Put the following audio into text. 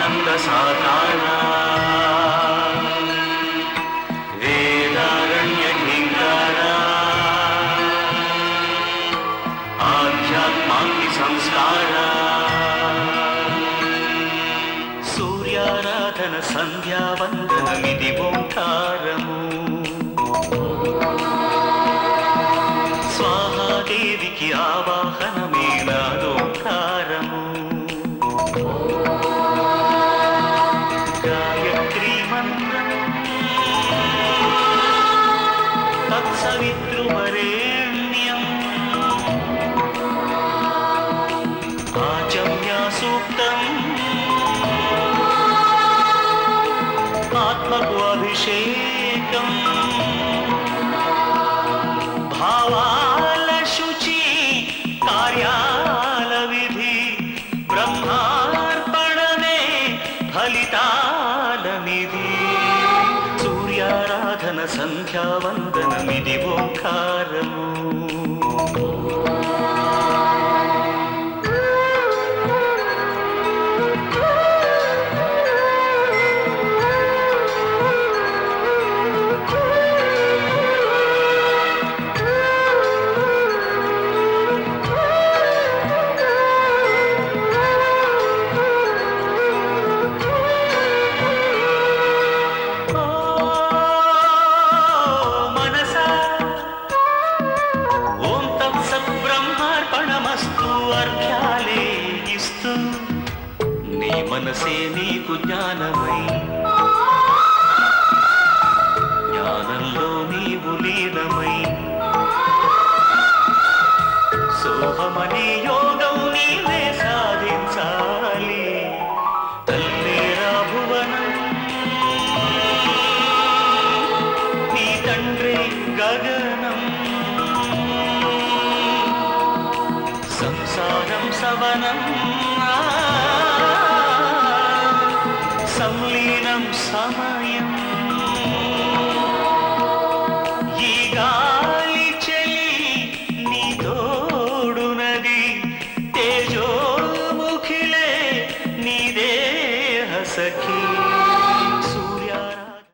పాతాళ వేదారణ్య కింకార ఆధ్యాత్మాగ్ని సంస్కార. సూర్యారాధన సంధ్యావందనమిది ఓంకారము. స్వాహాదేవికి ఆవాహనమే నాదోంకారము. తత్సవితృవరేణ్యం ఆచమ్యా సూక్తం ఆత్మకు అభిషేకం సాధన సంధ్యావందనమిది ఓంకారము మనసే నీకు జ్ఞానమై. జ్ఞానంలో నీవు లీనమై. సోహమని యోగం నీవే సాధించాలి. తల్లేరా భువనం నీ తండ్రి గగనం. సంసారం సవనం. సంలీనం సమయం. ఈ గాలి చెలి నీ తోడునది. తేజోముఖిలే నీ దేహ సఖి.